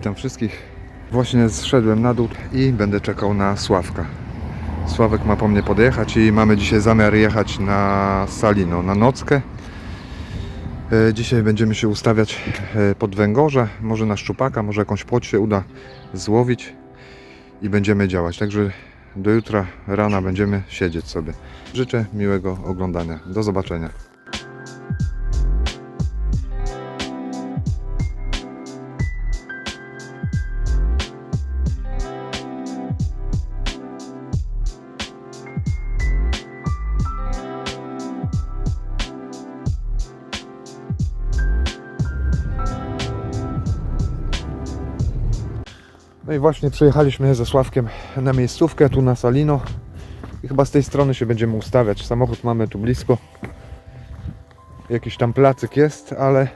Witam wszystkich. Właśnie zszedłem na dół i będę czekał na Sławka. Sławek ma po mnie podjechać i mamy dzisiaj zamiar jechać na Salino, na nockę. E, Dzisiaj będziemy się ustawiać e, pod węgorze, może na szczupaka, może jakąś płoć się uda złowić i będziemy działać. Także do jutra rana będziemy siedzieć sobie. Życzę miłego oglądania. Do zobaczenia. No i właśnie przyjechaliśmy ze Sławkiem na miejscówkę tu na Salino i chyba z tej strony się będziemy ustawiać. Samochód mamy tu blisko. Jakiś tam placyk jest, ale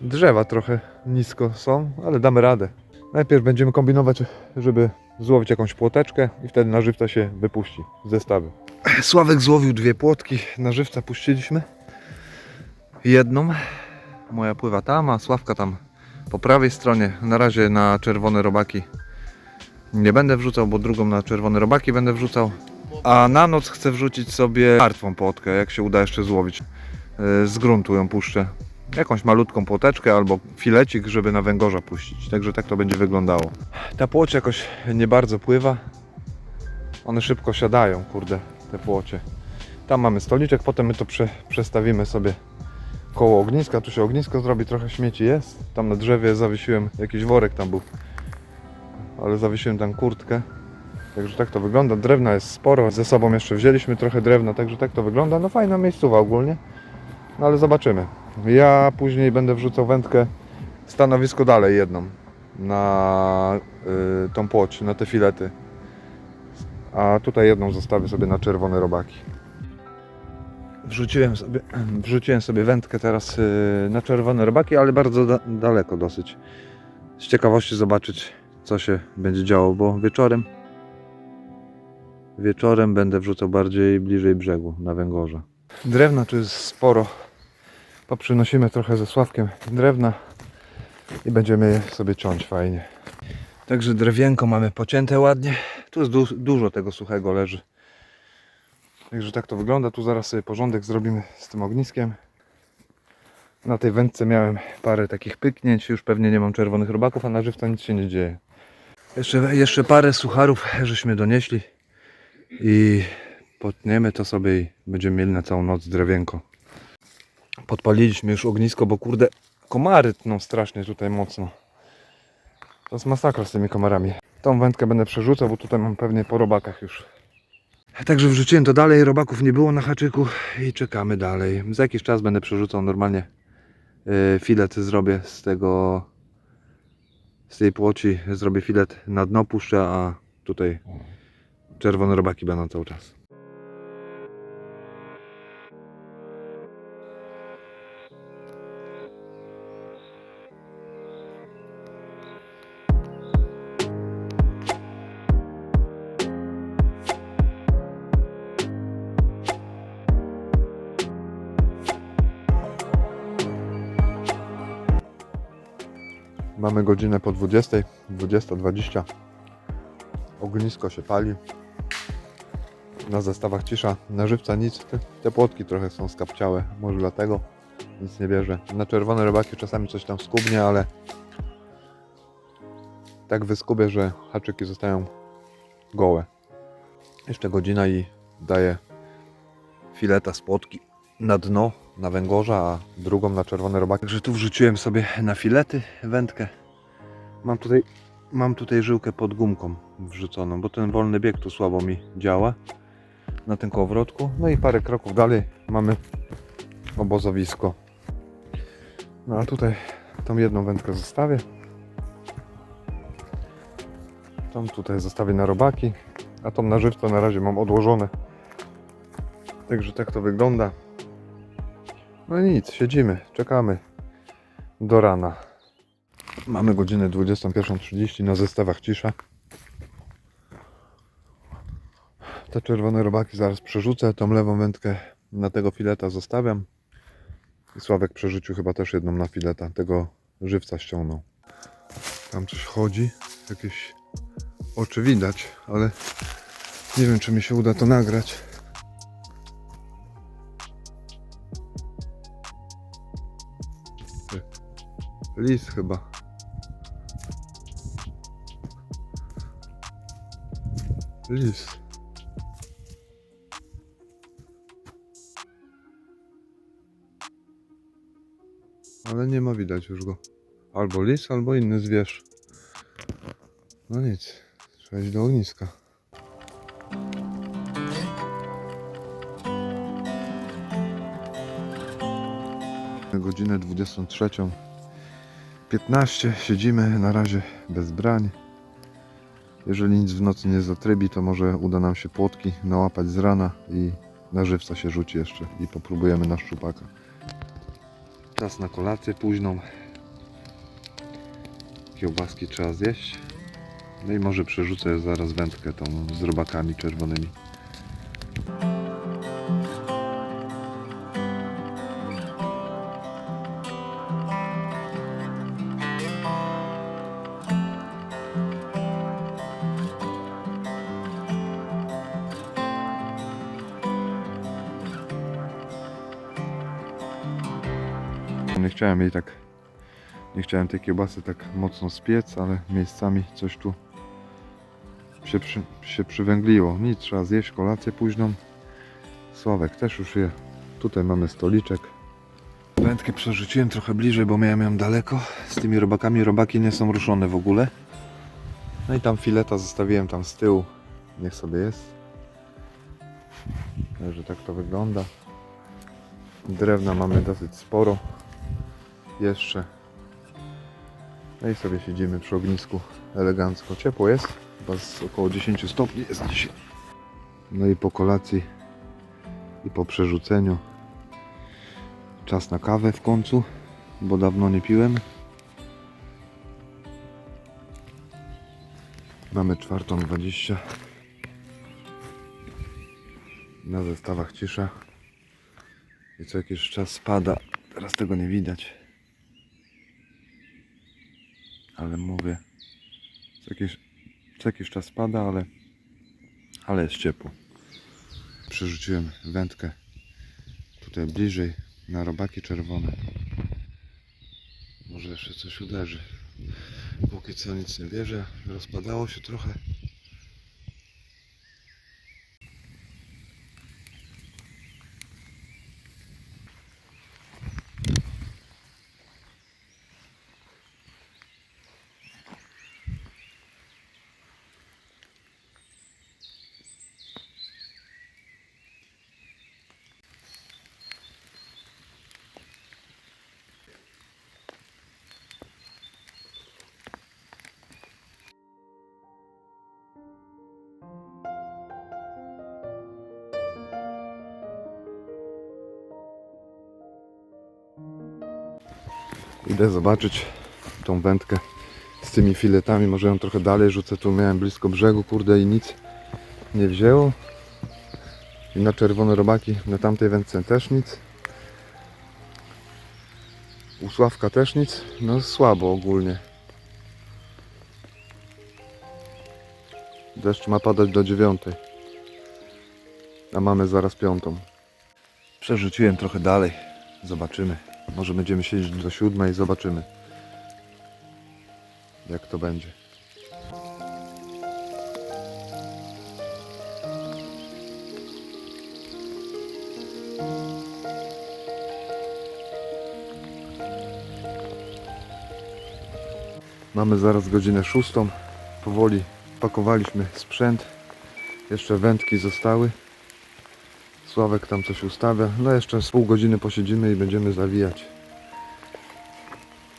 drzewa trochę nisko są, ale damy radę. Najpierw będziemy kombinować, żeby złowić jakąś płoteczkę i wtedy na żywca się wypuści z zestawy. Sławek złowił dwie płotki, na żywca puściliśmy. Jedną, moja pływa tam, a Sławka tam po prawej stronie. Na razie na czerwone robaki nie będę wrzucał, bo drugą na czerwone robaki będę wrzucał. A na noc chcę wrzucić sobie martwą płotkę, jak się uda jeszcze złowić. Yy, Z gruntu ją puszczę. Jakąś malutką płoteczkę albo filecik, żeby na węgorza puścić. Także tak to będzie wyglądało. Ta płoć jakoś nie bardzo pływa. One szybko siadają, kurde, te płocie. Tam mamy stoliczek, potem my to prze, przestawimy sobie koło ogniska. Tu się ognisko zrobi, trochę śmieci jest. Tam na drzewie zawiesiłem jakiś worek tam był. Ale zawiesiłem tam kurtkę. Także tak to wygląda. Drewna jest sporo. Ze sobą jeszcze wzięliśmy trochę drewna, także tak to wygląda. No fajna miejscowa ogólnie. No ale zobaczymy. Ja później będę wrzucał wędkę stanowisko dalej jedną na y, tą płoć, na te filety. A tutaj jedną zostawię sobie na czerwone robaki. Wrzuciłem sobie, wrzuciłem sobie wędkę teraz y, na czerwone robaki, ale bardzo da, daleko dosyć. Z ciekawości zobaczyć, co się będzie działo, bo wieczorem wieczorem będę wrzucał bardziej bliżej brzegu, na węgorza. Drewna tu jest sporo. Poprzynosimy trochę ze Sławkiem drewna i będziemy je sobie ciąć fajnie. Także drewienko mamy pocięte ładnie. Tu jest du dużo tego suchego leży. Także tak to wygląda. Tu zaraz sobie porządek zrobimy z tym ogniskiem. Na tej wędce miałem parę takich pyknięć. Już pewnie nie mam czerwonych robaków, a na żywca nic się nie dzieje. Jeszcze, jeszcze parę sucharów żeśmy donieśli i potniemy to sobie i będziemy mieli na całą noc drewienko. Podpaliliśmy już ognisko, bo kurde komary tną strasznie tutaj mocno. To jest masakra z tymi komarami. Tą wędkę będę przerzucał, bo tutaj mam pewnie po robakach już. Także wrzuciłem to dalej, robaków nie było na haczyku i czekamy dalej. Za jakiś czas będę przerzucał normalnie yy, filet zrobię z tego z tej płoci zrobię filet na dno puszczę, a tutaj czerwone robaki będą cały czas. Mamy godzinę po 20, 20.20. Ognisko się pali. Na zestawach cisza, na żywca nic. Te, te płotki trochę są skapciałe, może dlatego nic nie bierze. Na czerwone rybaki czasami coś tam skubnie, ale tak wyskubię, że haczyki zostają gołe. Jeszcze godzina i daję fileta z płotki na dno, na węgorza, a drugą na czerwone robaki. Także tu wrzuciłem sobie na filety wędkę. Mam tutaj, mam tutaj żyłkę pod gumką wrzuconą, bo ten wolny bieg tu słabo mi działa na tym kołowrotku. No i parę kroków dalej mamy obozowisko. No a tutaj tą jedną wędkę zostawię. Tą tutaj zostawię na robaki, a tą na żywca na razie mam odłożone. Także tak to wygląda. No nic, siedzimy, czekamy do rana. Mamy godzinę 21.30 na zestawach cisza. Te czerwone robaki zaraz przerzucę, tą lewą wędkę na tego fileta zostawiam. I Sławek przerzucił chyba też jedną na fileta, tego żywca ściągnął. Tam coś chodzi, jakieś oczy widać, ale nie wiem czy mi się uda to nagrać. Lis chyba. Lis. Ale nie ma widać już go. Albo lis, albo inny zwierz. No nic, trzeba iść do ogniska. Godzinę 23.15 siedzimy na razie bez brań. Jeżeli nic w nocy nie zatrybi, to może uda nam się płotki nałapać z rana i na żywca się rzuci jeszcze i popróbujemy na szczupaka. Czas na kolację późną. Kiełbaski trzeba zjeść. No i może przerzucę zaraz wędkę tą z robakami czerwonymi. Nie chciałem jej tak nie chciałem tej kiełbasy tak mocno spiec, ale miejscami coś tu się, przy, się przywęgliło. Nic, trzeba zjeść kolację późną. Sławek też już je. Tutaj mamy stoliczek. Wędkę przerzuciłem trochę bliżej, bo miałem ją daleko. Z tymi robakami robaki nie są ruszone w ogóle. No i tam fileta zostawiłem tam z tyłu. Niech sobie jest. Także tak to wygląda. Drewna mamy dosyć sporo. Jeszcze no i sobie siedzimy przy ognisku elegancko. Ciepło jest, chyba z około 10 stopni jest dzisiaj. No i po kolacji i po przerzuceniu czas na kawę w końcu, bo dawno nie piłem. Mamy czwartą 20. Na zestawach cisza. I co jakiś czas spada. Teraz tego nie widać ale mówię, co jakiś, co jakiś czas pada, ale, ale jest ciepło. Przerzuciłem wędkę tutaj bliżej na robaki czerwone. Może jeszcze coś uderzy. Póki co nic nie wierzę, rozpadało się trochę. Idę zobaczyć tą wędkę z tymi filetami. Może ją trochę dalej rzucę. Tu miałem blisko brzegu, kurde, i nic nie wzięło. I na czerwone robaki na tamtej wędce też nic. U Sławka też nic. No słabo ogólnie. Deszcz ma padać do dziewiątej. A mamy zaraz piątą. Przerzuciłem trochę dalej. Zobaczymy. Może będziemy siedzieć do siódmej i zobaczymy. Jak to będzie. Mamy zaraz godzinę szóstą. Powoli pakowaliśmy sprzęt. Jeszcze wędki zostały. Sławek tam coś ustawia. No jeszcze z pół godziny posiedzimy i będziemy zawijać.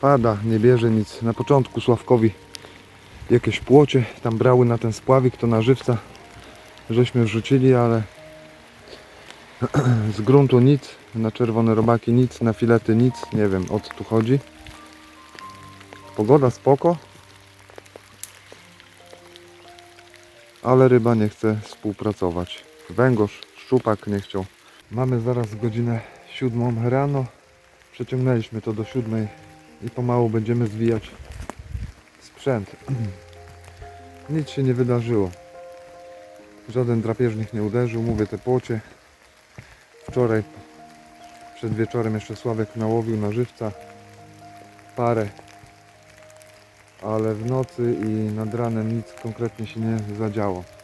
Pada, nie bierze nic. Na początku Sławkowi jakieś płocie tam brały na ten spławik, to na żywca żeśmy wrzucili, ale z gruntu nic, na czerwone robaki nic, na filety nic, nie wiem o co tu chodzi. Pogoda spoko, ale ryba nie chce współpracować. Węgorz, szczupak nie chciał. Mamy zaraz godzinę siódmą rano. Przeciągnęliśmy to do siódmej i pomału będziemy zwijać sprzęt. Nic się nie wydarzyło. Żaden drapieżnik nie uderzył, mówię te płocie. Wczoraj przed wieczorem jeszcze Sławek nałowił na żywca parę, ale w nocy i nad ranem nic konkretnie się nie zadziało.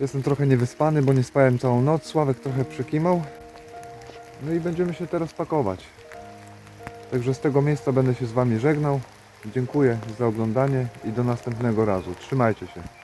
Jestem trochę niewyspany, bo nie spałem całą noc. Sławek trochę przykimał. No i będziemy się teraz pakować. Także z tego miejsca będę się z Wami żegnał. Dziękuję za oglądanie i do następnego razu. Trzymajcie się.